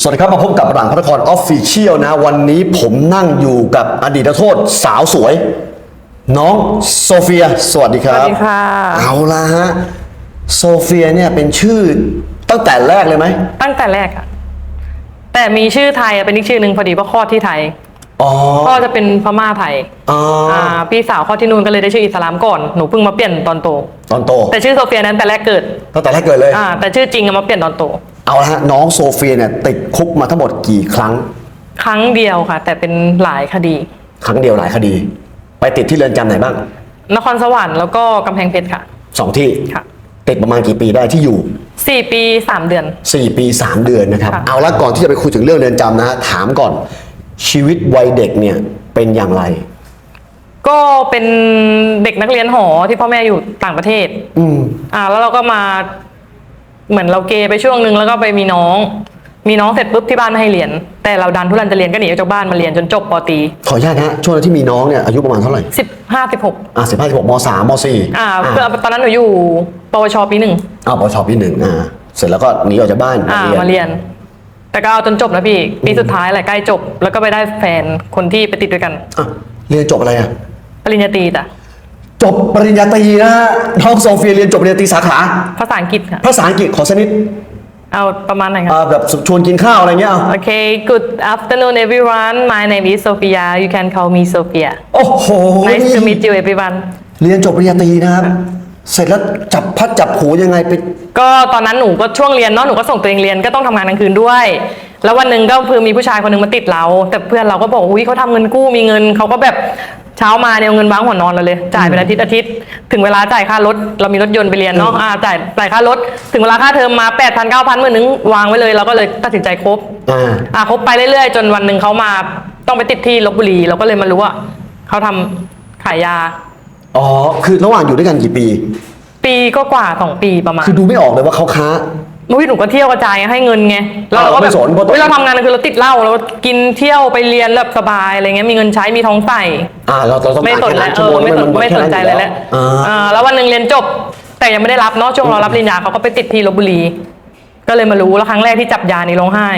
สวัสดีครับมาพบกับหลังพระนครออฟฟิเชียลนะ วันนี้ผมนั่งอยู่กับอดีตนักโทษสาวสวย น้องโซเฟีย สวัสดีครับสวัสดีค่ะ เอาละฮะโซเฟียเนี่ยเป็นชื่อตั้งแต่แรกเลยไหมตั้งแต่แรกอะแต่มีชื่อไทยอะเป็นอีกชื่อหนึ่งพอดีว่าคลอดที่ไทยอ๋อพ่อจะเป็นพม่าไทยอ๋อออ่าพี่สาวคลอดที่นู่นก็เลยได้ชื่ออิสลามก่อนหนูเพิ่งมาเปลี่ยนตอนโต ตอนโต แต่ชื่อโซเฟียนั้นแต่แรกเกิดตั้งแต่แรกเกิดเลยอ่าแต่ชื่อจริงอะมาเปลี่ยนตอนโต เอาละฮะน้องโซเฟียเนี่ยติดคุกมาทั้งหมดกี่ครั้ง ครั้งเดียวค่ะ แต่เป็นหลายคดี ครั้งเดียวหลายคดี ไปติดที่เรือนจำไหนบ้างนครสวรรค์แล้วก็กำแพงเพชรค่ะ สองที่ค่ะ ติดประมาณกี่ปีได้ที่อยู่ สี่ปีสามเดือน 4 ปี 3 เดือนนะครับ ค่ะ เอาละก่อนที่จะไปคุยถึงเรื่องเรือนจำนะฮะถามก่อน ชีวิตวัยเด็กเนี่ยเป็นอย่างไร ก็เป็นเด็กนักเรียนหอที่พ่อแม่อยู่ต่างประเทศ อืม อ่าแล้วเราก็มา เหมือนเราเกย์ไปช่วงหนึ่งแล้วก็ไปมีน้อง มีน้องเสร็จปุ๊บที่บ้านไม่ให้เรียน แต่เราดันทุรันจะเรียนก็หนีออกจากบ้านมาเรียนจนจบปตรีขออนุญาตนะฮะช่วงนั้นที่มีน้องเนี่ยอายุประมาณเท่าไหร่สิบห้าสิบหกอะสิบห้าสิบหกมสามมสี่อ่าเพื่อตอนนั้นหนูอยู่ปวชปีหนึ่งอ่าปชปีหนึ่งอ่าเสร็จแล้วก็หนีออกจากบ้านอ่ามามาเรีเรียยนนแต่ก็เอาจนจบนะพี่ปีสุดท้ายแหละใกล้จบ แล้วก็ไปได้แฟนคนที่ไปติดด้วยกันอะเรียนจบอะไรอะปริญญาตรีจ้ะ จบปริญญาตรีนะฮะน้องโซเฟียเรียนจบปริญญาตรีสาขาภาษาอังกฤษค่ะ ภาษาอังกฤษขอสักนิดเอาประมาณไหนครับ อ่าแบบชวนกินข้าวอะไรเงี้ยเอา Okay good afternoon everyone my name is Sophia you can call me Sophia โอ้โห nice นี่ to meet you everyone เรียนจบปริญญาตรีนะครับ เสร็จแล้วจับพัดจับผูยังไงไป ก็ตอนนั้นหนูก็ช่วงเรียนเนาะหนูก็ส่งตัวเองเรียนก็ต้องทำงานกลางคืนด้วย แล้ววันหนึ่งก็คือมีผู้ชายคนหนึ่งมาติดเรา แต่เพื่อนเราก็บอกอุ้ยเขาทำเงินกู้มีเงินเขาก็แบบ เช้ามาเนี่ยเอาเงินวางหัวนอนเราเลย จ่ายเป็นอาทิตย์อาทิตย์ถึงเวลาจ่ายค่ารถเรามีรถยนต์ไปเรียนเนาะอ่าจ่ายจ่ายค่ารถถึงเวลาค่าเทอมมา8 0 0 0 9 0 0 0หมื่นนึงวางไว้เลยเราก็เลยตัดสินใจคบอ่า อ่าคบไปเรื่อยๆ จนวันหนึ่งเขามาต้องไปติดที่ลบบุรี เราก็เลยมารู้ว่าเขาทำขายยา อ๋อ คือระหว่างอยู่ด้วยกันกี่ปี ปีก็กว่าสองปีประมาณ คือดูไม่ออกเลยว่าเขาค้า เมื่อหนูก็เที่ยวกระจายให้เงินไงแล้วเราก็อ่าแบไม่บสนเพราะต้องเฮ้ยเราทำงานคือเราติดเหล้าเรากินเที่ยวไปเรียนแบบสบายอะไรเงี้ยมีเงินใช้มีท้องใส่ อ่าเราเราต้องไม่สนการแล้วแค่เออไม่สนชั่วโงไม่สนใจเลยแหละอ่า อ่าแล้ววันหนึ่งเรียนจบ แต่ยังไม่ได้รับเนาะช่วงเรารับปริญญาเขาก็ไปติดที่ลบบุรี ก็เลยมารู้แล้วครั้งแรกที่จับยานี่ร้องไห้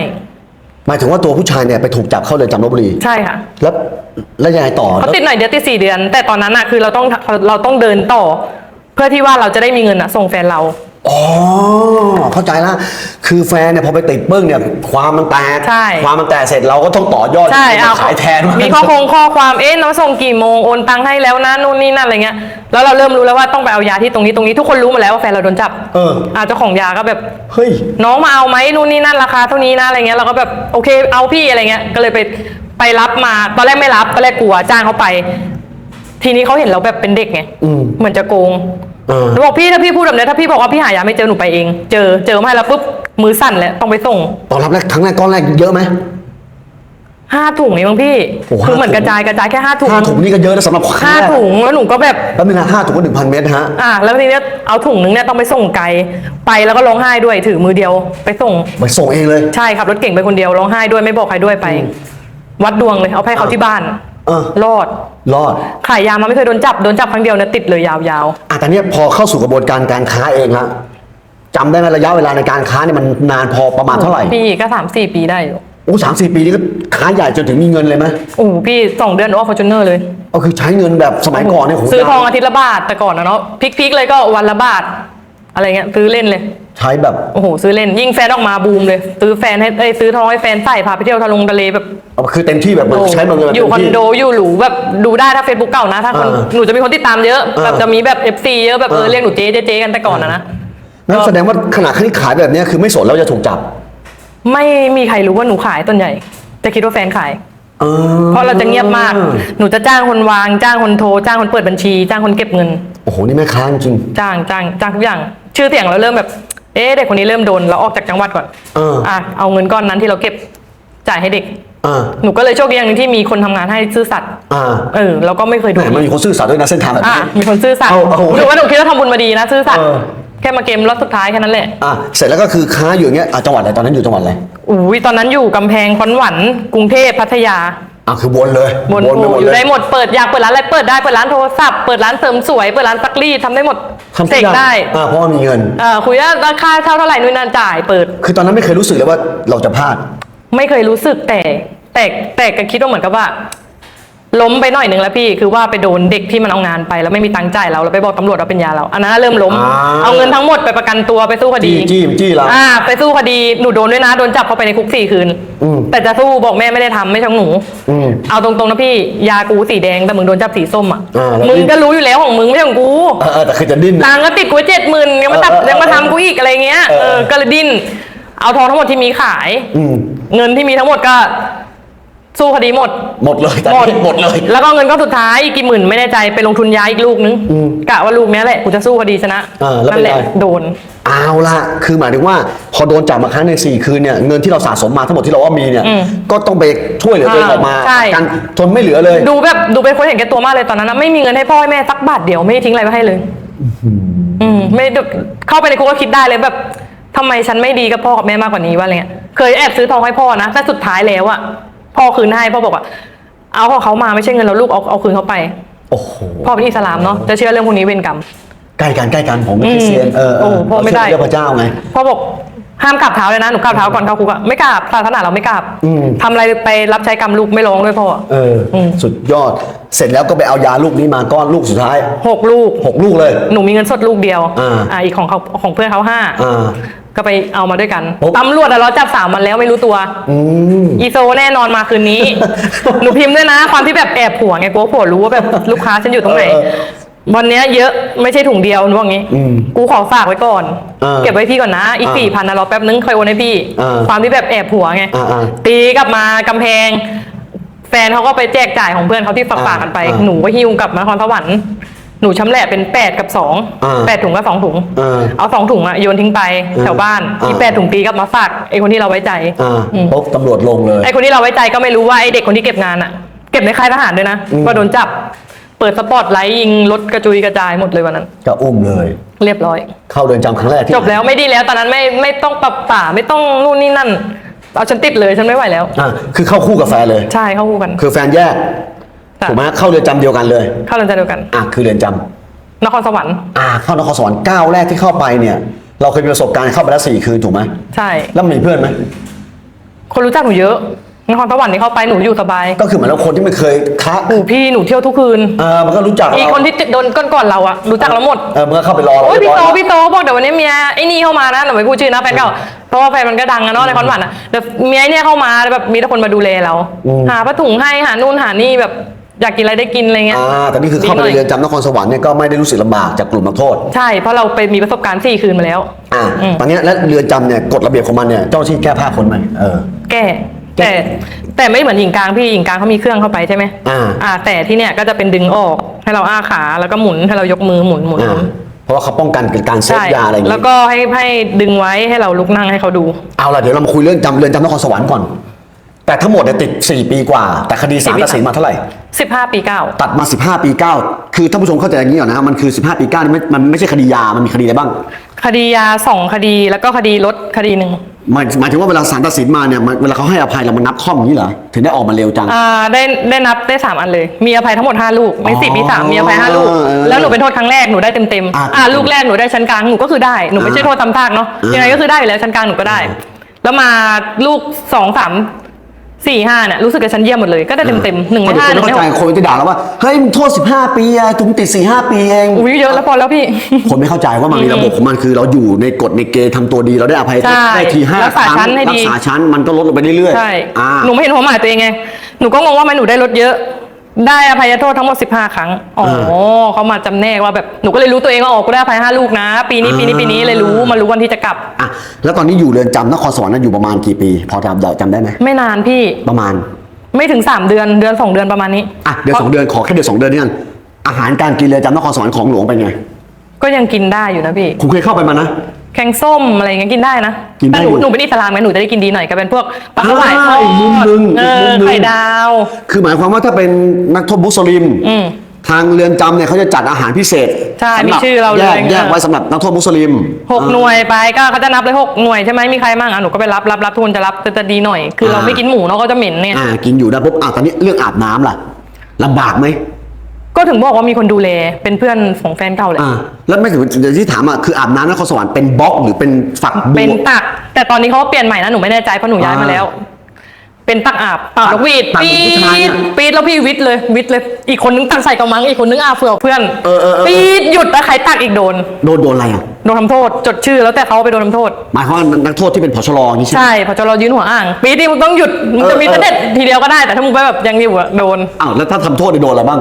หมายถึงว่าตัวผู้ชายเนี่ยไปถูกจับเข้าเรือนจำลบบุรี ใช่ค่ะแล้วแล้วยังไงต่อเขาติดหน่อยเดียวติดสี่เดือน แต่ตอนนั้นอะคือเราต้องเราต้องเดินต่อ เพื่อที่ว่าเราจะได้มีเงินอะส่งแฟนเรา อ๋อเข้าใจละคือแฟนเนี่ยพอไปติดปึ้งเนี่ยความมันแตกใช่ ความมันแตกเสร็จเราก็ต้องต่อยอดใช่มาเอาขายแทนมีข้อคงข้อความเอ๊ะน้องส่งกี่โมงโอนตังค์ให้แล้วนะนู่นนี่นั่นอะไรเงี้ยแล้วเราเริ่มรู้แล้วว่าต้องไปเอายาที่ตรงนี้ตรงนี้ทุกคนรู้หมาแล้วว่าแฟนเราโดนจับเอออ่าเจ้าของยาก็แบบ เฮ้ย น้องมาเอาไหมนู่นนี่นั่นราคาเท่านี้นะอะไรเงี้ยเราก็แบบโอเคเอาพี่อะไรเงี้ยก็เลยไปไปรับมาตอนแรกไม่รับตอนแรกกลัวจ้างเขาไป ทีนี้เขาเห็นเราแบบเป็นเด็กไงอืม เหมือนจะโกงเออ หนูบอกพี่ถ้าพี่พูดแบบนี้ถ้าพี่บอกว่าพี่หายาไม่เจอหนูไปเอง เจอเจอมาให้แล้วปุ๊บมือสั่นแล้วต้องไปส่งตอนรับแรกครั้งแรกก้อนแรกเยอะไหม ห้าถุงเองมั้งพี่ โอ้โหคือเหมือนห้าถุงกระจายกระจายแค่ห้าถุงห้าถุงนี่ก็เยอะนะสำหรับครั้งห้าแรกถุงแล้วหนูก็แบบ แล้วนึงนะห้าถุงก็หนึ่งพันเมตรฮะ อะแล้วทีเนี้ยเอาถุงนึงเนี่ยต้องไปส่งไกลไปแล้วก็ร้องไห้ด้วยถือมือเดียวไปส่ง ไปส่งเองเลย ใช่ครับรถเก่งไปคนเดียวร้องไห้ด้วยไม่บอกใครด้วยไป วัดดวงเลยเอาไปให้เขาที่บ้าน เออ รอด รอด ขายยามาไม่เคยโดนจับ โดนจับครั้งเดียวเนี่ยติดเลยยาวอะแต่เนี้ยพอเข้าสู่กระบวนการการค้าเองฮะจำได้ไหมระยะเวลาในการค้าเนี่ยมันนานพอประมาณเท่าไหร่ๆพี่ก็สามสี่ปีได้อยู่โอ้สามสี่ปีนี่ก็ค้าใหญ่จนถึงมีเงินเลยไหมโอ้โหพี่สองเดือนออฟฟอร์จูเนอร์เลย ก็คือใช้เงินแบบสมัยก่อนเนี่ยโหซื้อทองอาทิตย์ละบาทแต่ก่อนนะเนาะพลิกๆเลยก็วันละบาท อะไรเงี้ยซื้อเล่นเลย ใช้แบบโอ้โหซื้อเล่น ยิ่งแฟนออกมาบูมเลย ซื้อแฟนให้เอ้ยซื้อทองให้แฟนใส่พาไปเที่ยวทะลงทะเลแบบเอาคือเต็มที่แบบเหมือนใช้เงินแบบอยู่คเต็อนมที่โดอยู่หรูแบบดูได้ถ้าเฟซบุ๊กเก่านะ ถ้าคนเออหนูจะมีคนติดตามเยอะเออแบบจะมีแบบ FC เยอะแบบเออเออเรียกหนูเจ๊เจ๊เจ๊กันแต่ก่อนนะนะนั่นแสดงว่าขนาดที่ขายแบบเนี้ยคือไม่สนแล้วจะถูกจับ ไม่มีใครรู้ว่าหนูขายต้นใหญ่ จะคิดว่าแฟนขายเออเพราะเราจะเงียบมาก หนูจะจ้างคนวาง จ้างคนโทร จ้างคนเปิดบัญชี จ้างคนเก็บเงิน โอ้โห นี่แม่ค้าจริง จ้างจ้างจ้างทุกอย่าง ชื่อเสียงเราเริ่มแบบ เอ๊ะเด็กคนนี้เริ่มโดนเราออกจากจังหวัดก่อนเอออะเอาเงินก้อนนั้นที่เราเก็บจ่ายให้เด็ก อ่าหนูก็เลยโชคดีอย่างหนึงที่มีคนทำงานให้ซื่อสัตย์อ่าเออเราก็ไม่เคยแหดูมมันมีคนซื่อสัตย์ด้วยนะเส้นทางแบบอะนี้ มีคนซื่อสัตย์เอาเอาหนูว่าหนูคิดว่าทำบุญมาดีนะซื่อสัตย์เออ แค่มาเกมรอบสุดท้ายแค่นั้นแหละอะเสร็จแล้วก็คือค้าอยู่อย่างเงี้ยอะจังหวัดอะไรตอนนั้นอยู่จังหวัดอะไรอุ้ยตอนนั้นอยู่กำแพงคอนหวันกรุงเทพพัทยา อะคือวนเลยบนวนไปหมดอเลยู่ย ได้หมดเปิดอยากเปิดร้านอะไรเปิดได้เปิดร้านโทรศัพท์เปิดร้านเสริมสวยเปิดร้านซักรีดทำได้หมดทำทุเสกกอย่างได้อ่าเพราะว่ามีเงิน เออคุยว่าราคาเท่าเท่าไหร่นู่นนั่นจ่ายเปิด คือตอนนั้นไม่เคยรู้สึกเลยว่าเราจะพลาด ไม่เคยรู้สึกแต่แต่แต่ก็คิดว่าเหมือนกับว่า ล้มไปหน่อยหนึ่งแล้วพี่คือว่าไปโดนเด็กที่มันเอางานไปแล้วไม่มีตังค์จ่ายเราแล้วไปบอกตำรวจว่าเป็นยาเราอันนั้นเริ่มล้ม อ่า เอาเงินทั้งหมดไปประกันตัวไปสู้คดีจี้จี้จี้เรา อ่าไปสู้คดีหนูโดนด้วยนะโดนจับเข้าไปในคุกสี่คืน อืม แต่จะสู้บอกแม่ไม่ได้ทำไม่ใช่ของหนู อืม เอาตรงๆนะพี่ยากูสีแดงแต่มึงโดนจับสีส้มอะอ่าแล้ว มึงพี่ก็รู้อยู่แล้วของมึงไม่ใช่ของกู เออเออแต่คือจะดิ้นนะตังค์ก็ติดกูเจ็ดหมื่นยังมาจับเออเออยังมาทำกูอีกอะไรเงี้ยเออ เออก็เลยดิ้นเอาทองทั้งหมดที่มีขาย อืม เงินที่มีทั้งหมดก็ สู้คดีหมด หมดเลยแต่หมดหมดเลย แล้วก็เงินก็สุดท้ายอีกกี่หมื่นไม่แน่ใจไปลงทุนย้ายอีกลูกนึงอืมกะว่าลูกเนี้ยแหละกูจะสู้คดีชนะเออแล้วเป็นนั่นแหละไง โดน เอาละคือหมายถึงว่าพอโดนจับมาครั้งในงสี่คืนเนี่ยเงินที่เราสะสมมาทั้งหมดที่เราว่ามีเนี่ย อืมก็ต้องไปช่วยเหลือตัวเองออกมาใช่ กันจนไม่เหลือเลย ดูแบบดูเป็นคนเห็นแก่ตัวมากเลยตอนนั้นนะไม่มีเงินให้พ่อให้แม่สักบาทเดียวไม่ได้ทิ้งอะไรไว้ให้เลย อืมไม่ได้เข้าไปในคุกก็คิดได้เลยแบบทำไมฉันไม่ดีกับพ่อกับแม่มากกว่านี้วะอะไรเงี้ยเคยแอบซื้อทองให้พ่อนะแต่สุดท้ายแล้วอะ พ่อคืนให้พ่อบอกว่า เอาของเขามาไม่ใช่เงินเราลูกเอาเอาคืนเขาไป โอ้โหพ่อเป็นอิสลามเนาะจะเชื่อเรื่องพวกนี้เวรกรรม ใกล้กันใกล้กันผมเป็นคริสเตียนเออเอโอ้อพ่อไม่ได้ เราเชื่อเรื่องพระเจ้าไง พ่อบอกห้ามกราบเท้าเลยนะหนูกราบเท้าก่อนเข้าคุกอะไม่กราบศาสนาเราไม่กราบอืม ทำอะไรไปรับใช้กรรมลูกไม่ร้องด้วยพ่อเอออม สุดยอดเสร็จแล้วก็ไปเอายาลูกนี้มาก้อนลูกสุดท้ายหกลูก หกลูกเลย หนูมีเงินสดลูกเดียวอ่าอ่าอีกของเขาของเพื่อนเขาห้า อ่า ก็ไปเอามาด้วยกันปุ๊บตำรวจอะเราจับสามวันแล้วไม่รู้ตัว อืม อีโซแน่นอนมาคืนนี้ หนูพิมพ์ด้วยนะ ความที่แบบแอบผัวไงกลัวผัวรู้ว่าแบบลูกค้าฉันอยู่ตรงไหนเออวันเนี้ยเยอะไม่ใช่ถุงเดียวหนูบอกงี้ อืมกูขอฝากไว้ก่อน เออเก็บไว้พี่ก่อนนะ อีกอ่าสี่พันนะรอแป๊บนึงค่อยโอนให้พี่อ่าความที่แบบแอบผัวไง อ่าอ่าตีกลับมากำแพง แฟนเขาก็ไปแจกจ่ายของเพื่อนเขาที่ฝากฝากกันไป อ่า หนูก็หิ้วกลับมานครสวรรค์ หนูชำแหละเป็นแปดกับสองอ่าแปดถุงกับสองถุง อ่าเอาสองถุงอะโยนทิ้งไปแถวบ้านอ่าอีกแปดถุงตีกลับมาฝากไอ้คนที่เราไว้ใจอ่าอืมปุ๊บตำรวจลงเลย ไอ้คนที่เราไว้ใจก็ไม่รู้ว่าไอ้เด็กคนที่เก็บงานอะเก็บในค่ายทหารด้วยนะอืมก็โดนจับ เปิดสปอตไลท์ยิงรถกระจุยกระจายหมดเลยวันนั้น ก็อุ้มเลย เรียบร้อย เข้าเรือนจำครั้งแรกที่จบแล้วไม่ดีแล้วตอนนั้นไม่ไม่ต้องปรับป่าไม่ต้องนู่นนี่นั่น เอาฉันติดเลยฉันไม่ไหวแล้ว อ่าคือเข้าคู่กับแฟนเลย ใช่เข้าคู่กัน คือแฟนแยก ค่ะ ถูกไหมเข้าเรือนจำเดียวกันเลย เข้าเรือนจำเดียวกัน อะคือเรือนจำนครสวรรค์ อ่าเข้านครสวรรค์ก้าวแรกที่เข้าไปเนี่ย เราเคยมีประสบการณ์เข้าไปแล้วสี่คืนถูกไหมใช่ แล้วมีเพื่อนไหมคนรู้จักหนูเยอะ นครสวรรค์นี่เข้าไปหนูอยู่สบายก็คือเหมือนเราคนที่ไม่เคยค้าหนูพี่หนูเที่ยวทุกคืน เออมันก็รู้จักอีกเราคนที่โดนก้อนก่อนเราอะรู้จักเราหมด เออมันก็เข้าไปรอเราโอ้ยเรีพี่บโตร้อยพี่โตบอกเดี๋ยววันนี้เมียไอ้นี่เข้ามานะหนูไม่พูดชื่อนะแฟนเก่าเพราะว่าแฟนมันก็ดังอะเนาะในคอนวันอะเดี๋ยวเมียไอ้เนี่ยเข้ามาแบบมีแต่คนมาดูแลเรา หาผ้าถุงให้หานู่นหานี่แบบ อยากกินอะไรได้กินอะไรเงี้ย อ่าแต่นี่คือเข้าไปหในน่ยเรือนจำนครสวรรค์เนี่ยก็ไม่ได้รู้สึกลำบากจากกลุ่มนักโทษ ใช่ เพราะเราไปมีประสบการณ์สี่คืนมาแล้ว อ่าอืม ตอนเนี้ยและเรือนจำเนี่ยกฎระเบียบของมันเนี่ยเจ้าหน้าที่แก้ผ้าคนไหมเออ แก้แก้แต่แต่ไม่เหมือนหญิงกลางพี่หญิงกลางเขามีเครื่องเข้าไปใช่ไหมอ่า อ่า แต่ที่เนี่ยก็จะเป็นดึงออกให้เราอ้าขาแล้วก็หมุนให้เรายกมือหมุนหมุนหอ่ามุนเพราะว่าเขาป้องกันการเซฟใช่ยาอะไรอย่างแล้วงี้ก็ให้ให้ดึงไว้ให้เราลุกนั่งให้เขาดู เอาล่ะเดี๋ยวเรามาคุยเรื่องจำเรือนจำนครสวรรค์ก่อน แต่ทั้งหมดเนี่ยติด 4 ปีกว่า แต่คดีศาลสี่ปีตัดสินมาเท่าไหร่ 15 ปีเก้าตัดมา 15 ปี 9 คือท่านผู้ชมเข้าใจอย่างนี้ก่อนนะมันคือ 15 ปี9นี่ไม่มันไม่ใช่คดียา มันมีคดีอะไรบ้าง คดียาสองคดีแล้วก็คดีรถคดีหนึ่งหมายหมายถึงว่าเวลาศาลตัดสินมาเนี่ยมันเวลาเขาให้อภัยเรามันนับข้อมอย่างนี้เหรอถึงได้ออกมาเร็วจัง อ่าได้ได้นับได้สามอันเลย มีอภัยทั้งหมดห้าลูกในสิบอ๋อมีสามมีอภัยห้าลูกเออแล้วหนูเป็นโทษครั้งแรกหนูได้เต็มเต็มๆอะอ่าลูกแรกหนูได้ชั้นกลางหนูก็คือได้หนูไม่ใช่โทษตำซากเนาะอะยังไงก็คือได้อยู่แล้วชั้นกลางหนูก็ได้ แล้วมาลูกสองสาม สี่ห้าเนี่ยรู้สึกกับชั้นเยี่ยมหมดเลยก็ได้เต็มเต็มๆหนึ่งในคนห้าหไม่นึ่งในเข้าหใจกคนจะด่าเราว่าเฮ้ยมึงโทษ 15 ปีอะถุงติด 4 5 ปีเองอุ้ยเยอะแล้วพอแล้วพี่ คนไม่เข้าใจว่ามันมีระบบของมันคือเราอยู่ในกฎในเกณฑ์ทำตัวดีเราได้อภัยใช่ได้ทีห้ารักษาครั้งชั้นให้ดี รักษาชั้นมันก็ลดลงไปเรื่อยๆใช่อ่า หนูไม่เห็นหัวหมายตัวเองไงหนูก็งงว่าทำไมหนูได้ลดเยอะ ได้อภัยโทษทั้งหมด 15 ครั้ง อ๋อเขามาจำแนกว่าแบบ หนูก็เลยรู้ตัวเองว่าอ๋อกูได้อภัยห้าลูกนะ ปีนี้ปีนี้ปีนี้เลยรู้มารู้วันที่จะกลับ อะ แล้วตอนนี้อยู่เรือนจำนครสวรรค์นั้นอยู่ประมาณกี่ปี พอจำจำได้ไหมไม่นานพี่ประมาณ ไม่ถึง 3 เดือนเดือน 2 เดือนประมาณนี้ อะเดือนสองเดือนขอแค่เดือนสองเดือนนี่กันอาหารการกินเรือนจำนครสวรรค์ของหลวงเป็นไง ก็ยังกินได้อยู่นะพี่คุณเคยเข้าไปมานะ แกงส้มอะไรอย่างเงี้ยกินได้นะกินได้แต่หนูอยู่หนูเป็นอิสลามไงหนูจะได้กินดีหน่อยก็เป็นพวกปลาสวายทออ่าดอีกมุมหนึ่งเออีกมุอมหนึ่ง ไข่ดาว คือหมายความว่าถ้าเป็นนักโทษมุสลิม อืม ทางเรือนจำเนี่ยเขาจะจัดอาหารพิเศษใช่สำหบมีชื่อเราเลยแยกแยกเออไว้สำหรับนักโทษมุสลิมหกหน่วยไปก็เขาจะนับเลยหกหน่วยใช่ไหมมีใครมั่งอะหนูก็ไปรับรับรับทุนจะรับจะจะดีหน่อย คือเราอ่าไม่กินหมูเนาะก็จะเหม็นเนี่ย อ่ากินอยู่ได้ปุ๊บอะตอนนี้เรื่องอาบน้ำล่ะลำบากไหม ก็ถึงบอกว่ามีคนดูแลเป็นเพื่อนของแฟนเก่าแหละอ่าแล้วไม่ถึงเดี๋ยวที่ถามอะคืออาบน้ำนครสวรรค์เป็นบล็อกหรือเป็นฝักบัว เป็นตัก แต่ตอนนี้เขาเปลี่ยนใหม่นะหนูไม่แน่ใจเพราะหนูย้ายมาแล้ว เป็นตักอาบเป่านกหวีดตักปีเหมือนผู้ชายอะดปีดแล้วพี่วิทย์เลยวิทย์เลย อีกคนนึงตักใส่กระมังอีกคนนึงอาบเผื่อเพื่อนเออเออเออ ปีดหยุดแล้วใครตักอีกโดนโดนโดนอะไรอะโดนทำโทษ จดชื่อแล้วแต่เขาไปโดนทำโทษ หมายความว่านักโทษที่เป็นผชรอย่างนี้ใช่ไหม ใช่พอจะรอยืนหัวอ่าง ปีดนี่มึงต้องหยุดมึงจะมีเออ แต่เด็ดทีเดียวก็ได้แต่ถ้ามึงไปแบบยังอยู่อะโดน อ้าวแล้วถ้าทำโทษเนี่ยโดนอะไรบ้าง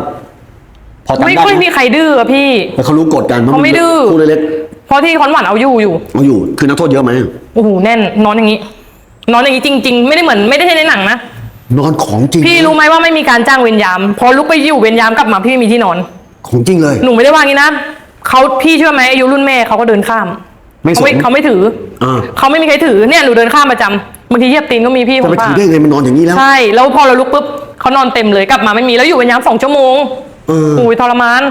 พอจำไม่ได้ค่อยไหมมีใครดื้ออะพี่แต่เขารู้กฎกันเขาไม่ดื้อพูดเล็กเพราะที่คอนหวานเอาอยู่อยู่ๆเอาอยู่ คือนักโทษเยอะไหมโอ้โหแน่นนอนอย่างนี้ นอนอย่างนี้จริง ๆ ไม่ได้เหมือนไม่ได้ใช่ในหนังนะนอนของจริงพี่รู้ไหมว่าไม่มีการจ้างเวรยาม พอลุกไปอยู่เวรยามกลับมาพี่ไม่มีที่นอน ของจริงเลย หนูไม่ได้ว่างี้นะเขาพี่เชื่อไหมอายุรุ่นแม่เขาก็เดินข้ามไม่สเขาไม่นเขาไม่ถืออาเขาไม่มีใครถือเนี่ยหนูเดินข้ามประจำบางทีเหยียบตีนก็มีพี่ขจะองไปป้าถือได้ไงมันนอนอย่างนี้แล้ว ใช่แล้วพอเราลุกปุ๊บเขานอนเต็มเลยกลับมาไม่มีแล้วอยู่เวรยามสองชั่วโมง เออโอ้ยทรมาน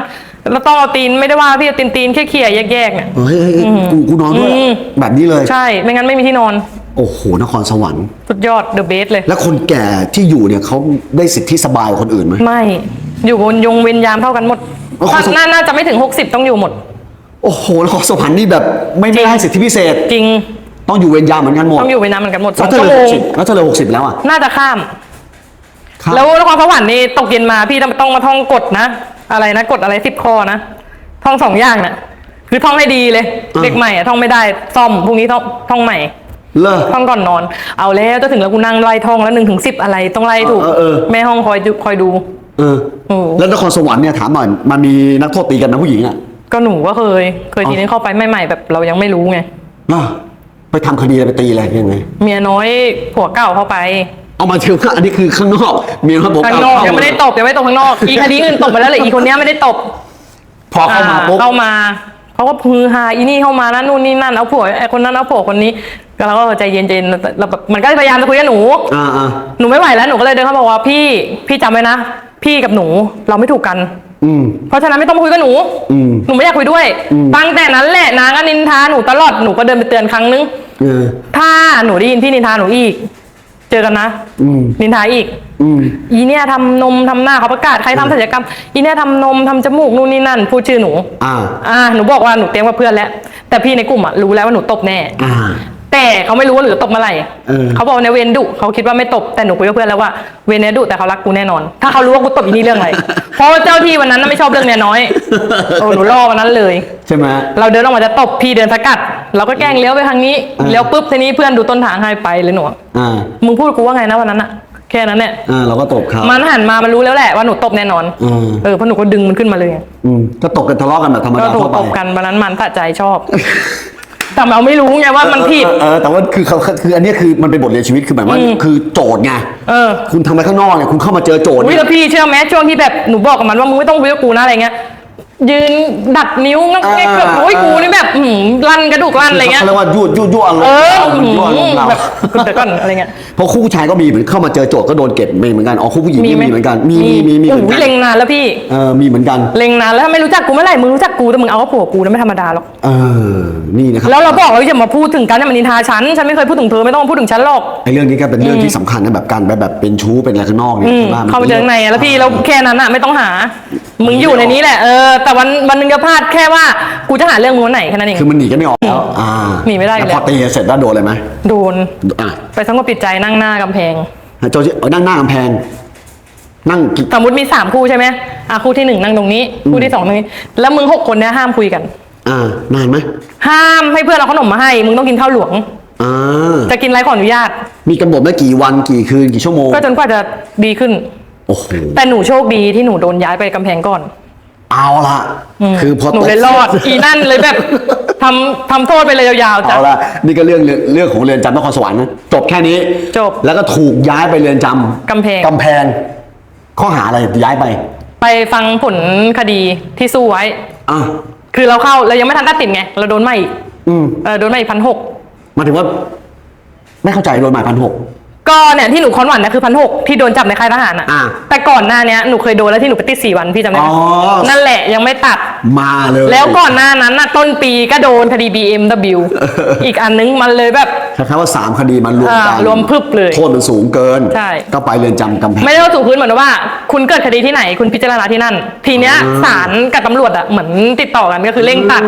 แล้วต้องเอาตีนไม่ได้ว่าพี่เอาตีนตีนๆเขี่ยๆแยกๆเนี่ย เฮ้ยเฮ้ยเฮ้ยกูกูนอนด้วยอืม แบบนี้เลย ใช่ ไม่งั้นไม่มีที่นอน โอ้โหนครสวรรค์ สุดยอดเดอะเบสเลย แล้วคนแก่ที่อยู่เนี่ยเขาได้สิทธิสบายกว่าคนอื่นไหม ไม่ อยู่บนยงเวรยามเท่ากันหมดโอ้โหน่าน่าจะไม่ถึง 60 ต้องอยู่หมด โอ้โหนครสวรรค์นี่แบบไม่ไม่ได้สิทธิพิเศษ จริง ต้องอยู่เวรยามเหมือนกันหมดต้องอยู่เวรยามเหมือนกันหมดสแล้อวงถ้าชั่วเลโมยหงกสิบแล้วถ้าเลยหกสิบแล้วอะ น่าจะข้าม ครับ แล้วนครสวรรค์นี่ตกเย็นมาพี่ต้องต้องมาท่องกฎนะ อะไรนะกฎอะไรสิบข้อนะ ท่องสองอย่างน่ะ คือท่องให้ดีเลยเด็กใหม่อะท่องไม่ได้ซ่อมพรุ่งนี้ท่องท่องใหม่ เลิก ท่องก่อนนอน เอาแล้วจะถึงแล้วกูนั่งไล่ท่องแล้วหนึ่งถึงสิบอะไรต้องไล่ถูก เออเออแม่ห้องคอยดูคอยดู เออโอ้ แล้วนครสวรรค์เนี่ยถามหน่อยมันมีนักโทษตีกันนะผู้หญิงอะ ก็หนูก็เคย เคยอ๋อทีนี้เข้าไปใหม่ๆแบบเรายังไม่รู้ไง น่ะไปทำคดีอะไรไปตีอะไรยังไง เมียน้อยผัวเก่าเข้าไป เอามาเชื่อว่าอันนี้คือข้างนอกมีครับผมข้างนอกยังไม่ได้ตบยังไม่ตบข้างนอก อีคดีอื่นตบไปแล้วเลยอีคนเนี้ยไม่ได้ตบพอเข้ามาอ่ปุ๊บ เข้ามาเขาก็พือฮาอีนี่เข้ามานะนู่นนี่นั่นเอาผัวไอ้คนนั้นเอาผัวคนนี้แล้วเราก็ใจเย็นๆเราแบบมันก็พยายามจะคุยกับหนู อ่าอ่าหนูไม่ไหวแล้วหนูก็เลยเดินเข้ามาบอกว่าพี่พี่จำไว้นะ พี่กับหนูเราไม่ถูกกัน อืม เพราะฉะนั้นไม่ต้องมาคุยกับหนู อืม หนูไม่อยากคุยด้วยตั้งแต่นั้นแหละนางก็นินทาหนูตลอดหนูก็เดินไปเตือนครั้งนึง เออถ้าหนูได้ยินพี่นินทาหนูอีก เจอกันนะ อืมนินทาอีก อืม อีเนี่ยทำนมทำหน้าเขาประกาศใครทำศัลยกรรม อีเนี่ยทำนมทำจมูกนู่นนี่นั่นพูดชื่อหนู อ่า อ่าหนูบอกว่าหนูเตรียมกับเพื่อนแล้ว แต่พี่ในกลุ่มอะรู้แล้วว่าหนูตบแน่ อ่า แต่เขาไม่รู้ว่าหนูจะตบเมื่อไหร่เออ เขาบอกว่าในเวนดุเขาคิดว่าไม่ตบแต่หนูคุยกับเพื่อนแล้วว่าเวนเนี้ยดุแต่เขารักกูแน่นอน ถ้าเขารู้ว่ากูตบอีนี่เรื่องอะไร เพราะว่าเจ้าที่วันนั้นน่ะไม่ชอบเรื่องเนี้ยน้อยโอ้หนูรอวันนั้นเลย ใช่ไหม เราเดินออกมาจะตบพี่เดินสกัด เราก็แกล้งเลี้ยวไปทางนี้อ่า เลี้ยวปุ๊บทีนี้เพื่อนดูต้นทางให้ไปเลยหนูอ่า มึงพูดกูว่าไงนะวันนั้นอะแค่นั้นเนี่ยอ่า เราก็ตบเขามันหันมามันรู้แล้วแหละว่าหนูตบแน่นอนอืมเออเพราะหนูก็ดึงมันขึ้นมาเลยอืมก็ตบกันทะเลาะกันแบบธรรมก็ดาถูกทั่วไป ตบกันวันนั้นมันสะใจชอบ แต่เราไม่รู้ไงว่ามันผิด เออเออแต่ว่าคือเขาคืออันเนี้ยคือมันเป็นบทเรียนชีวิตคือหมายว่าอืม คือโจทย์ไงเออคุณทำไปข้างนอกเนี่ยคุณเข้ามาเจอโจทย์อุ้ยเนี่ย แล้วพี่เชื่อไหมช่วงที่แบบหนูบอกกับมันว่ามึงไม่ต้องคุยกับกูนะอะไรเงี้ย ยืนดัดนิ้วงักแงกแบบโอ้ยกูนี่แบบอื้อหือลั่นกระดูกลั่นอะไรเงี้ย เขาเรียกว่ายั่วยั่วยั่วอารมณ์เออยั่วอารมณ์เราแบบคุณแต่ก่อนอะไรเงี้ย เพราะคู่ผู้ชายก็มีเหมือนเข้ามาเจอโจทย์ก็โดนเก็บมีเหมือนกันอ๋อคู่ผู้หญิงก็มีเหมือนกันมีมีมีมีเหมือนโอ้กัยนเล็งนานแล้วพี่ เออมีเหมือนกันเล็งนานแล้วถ้าไม่รู้จักกูเมื่อไหร่มึงรู้จักกูแต่มึงเอาว่าผัวกูนะไม่ธรรมดาหรอก เออนี่นะครับแล้วเราบอกเราอย่ามาพูดถึงกันเนี่ยมันนินทาฉัน ฉันไม่เคยพูดถึงเธอไม่ต้องมาพูดถึงฉันหรอก ไอ้เรื่องนี้ก็เป็นเรื่องที่สำคัญนะแบบการไปแบบเป็นชู้เป็นอะไรข้างนอกเนี่ยอืมใช่ปะมันเข้าไปเจอข้างในอะแล้วพี่อ่าแล้วแค่นั้นอะไม่ต้องหา มึงอยู่ในนี้แหละเออแต่วันวันหนึงจะพลาดแค่ว่ากูจะหาเรื่องมึงวันไหนแค่นั้นเอง คือมันหนีกันไม่ออกแล้วอ่าหนีไม่ได้อยู่แล้ว แล้วพอตีเสร็จแล้วโดนอะไรไหมโดนอะไปสงบจิตใจนั่งหน้ากำแพง โจที่เอานั่งหน้ากำแพง นั่งกิ สมมติมีสามคู่ใช่ไหมอะคู่ที่หนึ่งนั่งตรงนี้ คู่ที่สองตรงนี้ แล้วมึงหกคนเนี้ยห้ามคุยกัน อ่านานไหมห้ามให้เพื่อนเอาขนมมาให้ มึงต้องกินข้าวหลวง อ่าจะกินอะไรขออนุญาต มีกำหนดไหมกี่วันกี่คืนกี่ชั่วโมงก็จนกว่าจะดีขึ้น โอ้โหแต่หนูโชคดีที่หนูโดนย้ายไปกำแพงก่อน เอาละมคือพอหนูตกเลยรอดอีนั่นเลยแบบทำทำโทษไปเลยยาวๆจ้ะ เอาละนี่ก็เรื่องเรื่องของเรือนจำนครสวรรค์นะจบแค่นี้จบแล้วก็ถูกย้ายไปเรือนจำกำแพง กำแพง ข้อหาอะไรย้ายไปไปฟังผลคดีที่สู้ไว้ อะคือเราเข้าเรายังไม่ทันตัดสินไง เราโดนมาอีกอืม เออโดนมาอีกพันหกหมายถึงว่า ไม่เข้าใจโดนหมายพันหก ก็เนี่ยที่หนูคอนหวันเนี่ยคือพันหกที่โดนจับในค่ายทหารอะ อ่าแต่ก่อนหน้าเนี้ยหนูเคยโดนแล้วที่หนูไปติดสี่วันพี่จำได้ไหมอ๋อนั่นแหละยังไม่ตัด มาเลย แล้วก่อนหน้านั้นน่ะต้นปีก็โดนคดี BMW อีกอันนึงมันเลยแบบ คล้ายๆว่าสามคดีมันรวมกันอ่ารวมพึบเลยโทษมันสูงเกิน ใช่ ก็ไปเรือนจำกำแพง ไม่ได้ว่าถูกพื้นเหมือนว่า คุณเกิดคดีที่ไหนคุณพิจารณาที่นั่น ทีเนี้ยอ่าศาลกับตำรวจอะเหมือนติดต่อกันก็คือเร่งตัด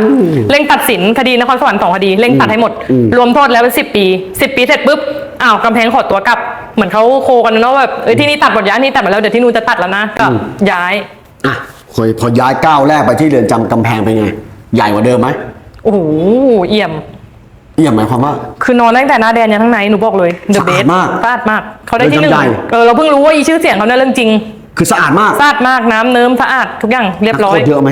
เร่งตัดสินคดีนครสวรรค์สองคดีเร่งตัดให้หมด อืม รวมโทษแล้วเป็นสิบปีสิบปีเสร็จปุ๊บ อ้าวกำแพงขอตัวกลับ เหมือนเขาโคกันเนาะแบบเอ้ยที่นี่ตัดหมดย้ายที่นี่ตัดหมดแล้วเดี๋ยวที่นู่นจะตัดแล้วนะก็ย้ายอะพอพอย้ายก้าวแรกไปที่เรือนจำกำแพงเป็นไง ใหญ่กว่าเดิมไหมโอ้โหเอี่ยม เอี่ยมหมายความว่า คือนอนตั้งแต่หน้าแดนยันทั้างในหนูบอกเลยเดอะสะเบอาสดมากสะอาดมากเขาได้ที่หนึ่งเรือนจำใหญ่เออเราเพิ่งรู้ว่าอีชื่อเสียงเขาเนี่ยเรื่องจริงคือสะอาดมากสะอาดมากน้ำเนิ้มสะอาดทุกอย่างเรียบร้อย นักโทษเยอะไหม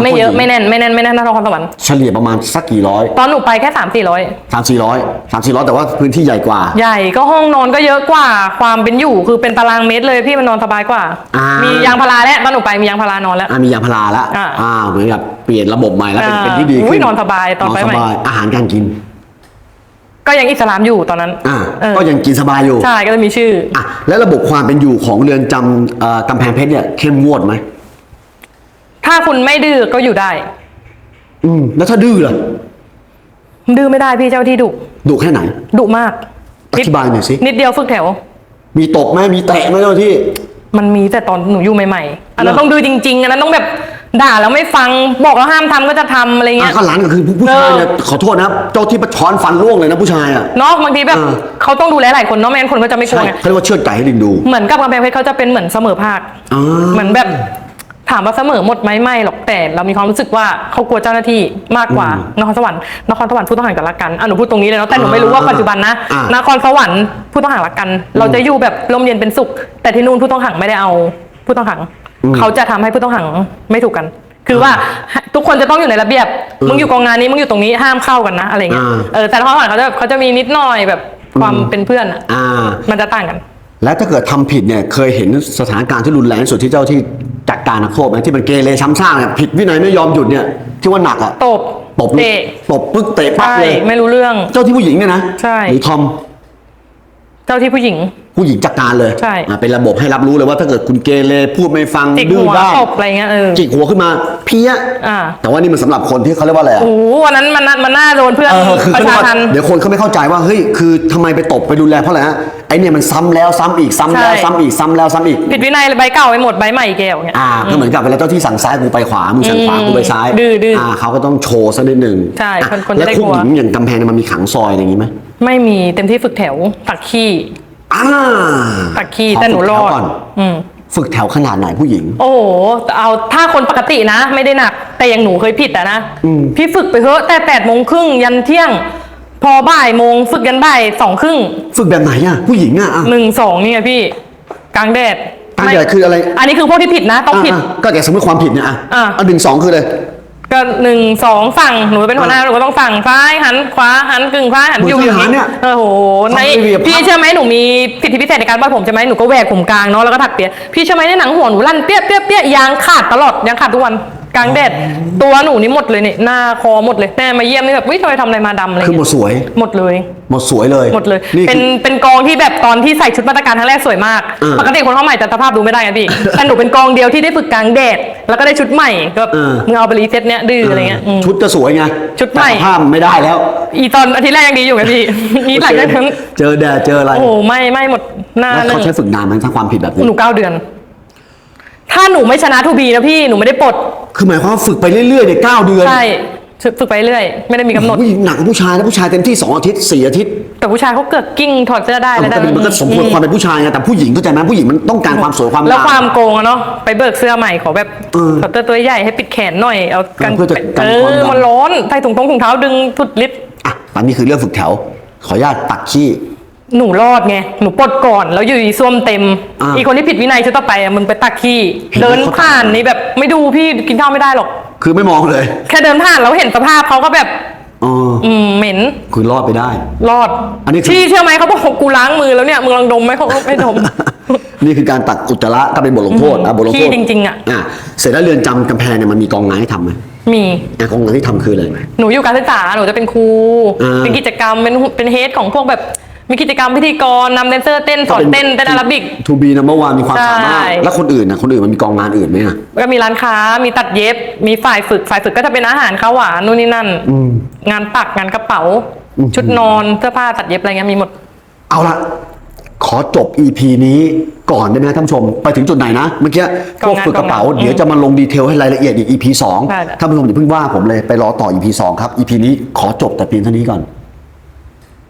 ไม่เยอะนักโทษหญิงไม่แน่นไม่แน่นไม่แน่นนครสวรรค์เฉลี่ยประมาณสักกี่ร้อยตอนหนูไปแค่สามสี่ร้อยสามสี่ร้อยสามสี่ร้อยแต่ว่าพื้นที่ใหญ่กว่า ใหญ่ก็ห้องนอนก็เยอะกว่าความเป็นอยู่คือเป็นตารางเมตรเลยพี่มันนอนสบายกว่า อ่ามี มียางพาราแล้วตอนหนูไปมียางพารานอนแล้ว อะมียาพาราแล้วอ่าอ่าเหมือนกับเปลี่ยนระบบใหม่แล้วเป็นอ่าเป็นที่ดีอุ้ขึ้ยนนอนสบายตอนไปสใหม่บายอาหารการกินก็ยังอิสลามอยู่ตอนนั้นอ่าเออก็ยังกินสบายอยู่ใช่ก็จะมีชื่อ อะแล้วระบบความเป็นอยู่ของเรือนจำเอ่อกำแพงเพชรเนี่ยเข้มงวดไหม ถ้าคุณไม่ดื้อก็อยู่ได้ อืมแล้วถ้าดื้อล่ะดื้อไม่ได้พี่เจ้าที่ดุดุแค่ไหนดุมากอธิบายหน่อยสินิดเดียวฝึกแถว มีตบไหมมีเตะไหมเจ้าหน้าที่ มันมีแต่ตอนหนูอยู่ใหม่ๆอันนั้นเหรอต้องดื้อจริงๆอันนั้นต้องแบบด่าแล้วไม่ฟังบอกแล้วห้ามทำก็จะทำอะไรอะเงี้ยก็หลังก็คือผู้ผู้ชายเนี่ยขอโทษนะครับเจ้าที่ประช้อนฟันร่วงเลยนะผู้ชายอะเนาะบางทีแบบเออเขาต้องดูแลหลายคนเนาะไม่งั้นคนก็จะไม่กลัใช่วไงเขาเรียกว่าเชือดไก่ให้ลิงดู เหมือนกับกำแพงเพชรเขาจะเป็นเหมือนเสมอภาคอ่าเหมือนแบบ ถามว่าเสมอหมดไหมไม่หรอกแต่เรามีความรู้สึกว่าเขากลัวเจ้าหน้าที่มากกว่านครสวรรค์นครสวรรค์ผู้ต้องหากันละกันอะหนูพูดตรงนี้เลยเนาะแต่หนูไม่รู้ว่าปัจจุบันนะอ่าน นครสวรรค์ผู้ต้องหาละกัน เราจะอยู่แบบร่มเย็นเป็นสุข แต่ที่นู่นผู้ต้องขังไม่ได้เอาผู้ต้องขัง เขาจะทำให้ผู้ต้องขังไม่ถูกกัน คือว่าทุกคนจะต้องอยู่ในระเบียบมึงอยู่กองงานนี้มึงอยู่ตรงนี้ห้ามเข้ากันนะอะไรเงี้ยอ่า เออแต่นครสวรรค์เขาจะเขาจะมีนิดหน่อยแบบความเป็นเพื่อนอะอ่า มันจะต่างกัน แล้วถ้าเกิดทำผิดเนี่ยเคยเห็นสถานการณ์ที่รุนแรงที่สุดที่เจ้าที่จัดการนักโทษไหมที่มันเกเรช้ำซ่าเนี่ยผิดวินัยไม่ยอมหยุดเนี่ยที่ว่าหนักอะตบตบเลยเตะตบปึ๊กเตะปั๊บใช่เลยไม่รู้เรื่อง เจ้าที่ผู้หญิงเนี่ยนะใช่ หรือทอมเจ้าที่ผู้หญิง ผู้หญิงจัดการเลยใช่ อ่าเป็นระบบให้รับรู้เลยว่าถ้าเกิดคุณเกเรพูดไม่ฟังจิกดื้อหัวได้ตบอะไรเงี้ยเออจิกหัวขึ้นมาเพี้ยอ่าแต่ว่านี่มันสำหรับคนที่เขาเรียกว่าอะไรอะ โอ้โหวันนั้นมันน่ามันน่าโดนเพื่อนเออคือประเขาเรียชากว่าทัน เดี๋ยวคนเขาไม่เข้าใจว่าเฮ้ยคือทำไมไปตบไปรุนแรงเพราะอะไรฮะไอเนี่ยมันซ้ำแล้วซ้ำอีกซ้ำแล้วใช่ ซ้ำอีกซ้ำแล้วซ้ำอีก ผิดวินัยเลยใบเก่าไปหมดใบใหม่อีกแก้วเงี้ย อ่าก็เหมือนกับเวลาเจ้าที่สั่งซ้ายกูไปขวามึงสั่งขวากูไปซ้ายดื้อดื้ออ่เขาก็ต้องโชว์สักนิดหนึ่งใช่อะคนคนแล้วจะได้คุกกลัวหญิงอย่างกำแพงเนี่ยมันมีขังซอยอะไรอย่างงี้ไหม ไม่มีเต็มที่ฝึกแถวตักขี้อ่าตักขี้ขอแต่หนูฝึกรอถวดก่อนอืม ฝึกแถวขนาดไหนผู้หญิง โอ้โห เอาถ้าคนปกตินะ ไม่ได้หนัก แต่อย่างหนูเคยผิดอะนะพี่ฝึกไปเถอะแต่แปดโมงครึ่งยันเที่ยง พอบ่ายโมงฝึกยันบ่ายสองครึ่งฝึกแบบไหนอะ ผู้หญิงอะอะ หนึ่งสองนี่ไงพี่ กลางแดดกลางแดดคืออะไร อันนี้คือพวกที่ผิดนะ ต้องผิด อะอะก็แต่สมมติความผิดเนี่ยอะอะ อันหนึ่งสองคือเลย ก็หนึ่งสองฝั่งหนูเป็นหัวหน้าหนูก็ต้องฝั่งซ้ายหันขวาหันกึ่งซ้ายหันเหมือนอยู่อทย่างหารเนี่ยโอ้โหในทำระเบียบพี่เชื่อไหมหนูมีสิทธิพิเศษในการวาดผมใช่ไหมหนูก็แหวกผมกลางเนาะแล้วก็ถักเปียพี่เชื่อไหมในหนังหัวหนูลั่นเปี้ยเปี้ยเปี้ยยางขาดตลอดยางขาดทุกวัน กลางแดดตัวหนูนี่หมดเลยเนี่ยหน้าคอหมดเลยแม่มาเยี่ยมนี่แบบวิทำไมทำอะไรมาดำอะไรคือหมดเงี้ยสวย หมดเลย หมดสวยเลยหมดเลยนี่เป็นคือเป็นกองที่แบบตอนที่ใส่ชุดมาตรการครั้งแรกสวยมากเออปกติคนเข้าใหม่จะสภาพดูไม่ได้ไงพี่แต่หนูเป็นกองเดียวที่ได้ฝึกกลางแดดแล้วก็ได้ชุดใหม่ก็เออมึงเอาไปรีเซ็ตเนี้ยดื้ออะไรเงี้ยอืมชุดจะสวยไงชุดใหม่แต่สภาพไม่ได้แล้ว อีตอนอาทิตย์แรกยังดีอยู่ไงพี่อีหลังจากนั้นเจอแดดเจออะไรโอ้โหไม่ไม่หมดหน้าแล้วหนึ่เขางใช้ฝึกนานไหมถ้าความผิดแบบนี้หนูเก้าเดือน ถ้าหนูไม่ชนะทูบีนะพี่หนูไม่ได้ปลดคือหมายความว่าฝึกไปเรื่อยๆเนี่ยเก้าเดือนใช่ฝึกไปเรื่อยไม่ได้มีกำหนดผู้หญิงหนักกว่าผู้ชายนะผู้ชายเต็มที่สองอาทิตย์สี่อาทิตย์แต่ผู้ชายเขาเกิดกิ้งถอดเสื้อได้อะไรมันได้ก็เป็นมันก็สมควรความเป็นผู้ชายไงแต่ผู้หญิงเข้าใจไหมผู้หญิงมันต้องการความสวยความแล้วงามความโกงอะเนาะไปเบิกเสื้อใหม่ขอแบบเออขอตัวตัวใหญ่ให้ปิดแขนหน่อยเอากันเพื่อจะกันเอความอดำมันร้อนใส่ถุงตรงถุงเท้าดึงทุดลิดอะอันนี้คือเรื่องฝึกแถว ขออนุญาตตักขี้ หนูรอดไง หนูปลดก่อน แล้วอยู่ดีส้วมเต็ม อ่า อีกคนที่ผิดวินัยชุดต่อไปอะมึงไปตักขี้เห็นไหมเดินเขาผ่านนี่แบบไม่ดูพี่กินข้าวไม่ได้หรอก คือไม่มองเลยแค่เดินผ่านแล้วเห็นสภาพเขาก็แบบ อ๋ออืมเหม็น คือรอดไปได้ รอดอันนี้คือพี่เชื่อไหมเขาบอกกูล้างมือแล้วเนี่ยมึงลองดมไหมเขาไม่ดม นี่คือการตักอุจจาระก็เป็นบทลงโทษอะบทลงโทษขี้จริงๆอะอะเสร็จแล้วเรือนจำกำแพงเนี่ยมันมีกองงานให้ทำไหมมี อะกองงานที่ทำคืออะไรหนูอยู่การศึกษาหนูจะเป็นครู อ่า เป็นกิจกรรมเป็นเป็นเฮดของพวกแบบ มีกิจกรรมพิธีกรนำแดนเซอร์เต้นสอนเต้นเต้นอาราบิก ทูบีนัมเบอร์วานมีความสามารถ ใช่ แล้วคนอื่นนะคนอื่นมันมีกองงานอื่นไหมอะก็มีร้านค้ามีตัดเย็บ มีฝ่ายฝึกฝ่ายฝึกก็จะเป็นอาหารข้าวหวานนู่นนี่นั่นงานปักงานกระเป๋าชุดนอนเสื้อผ้าตัดเย็บอะไรเงี้ยมีหมด เอาละขอจบ EP นี้ก่อนได้ไหมท่านผู้ชม ไปถึงจุดไหนนะ เมื่อกี้พวกฝึกกระเป๋ากองงานเดี๋ยวจะมาลงดีเทลให้รายละเอียดอีก EP ได้2ท่านผู้ชมอย่าเพิ่งว่าผมเลยไปรอต่อ EP 2 ครับ EP นี้ขอจบแต่เพียงเท่านี้ก่อน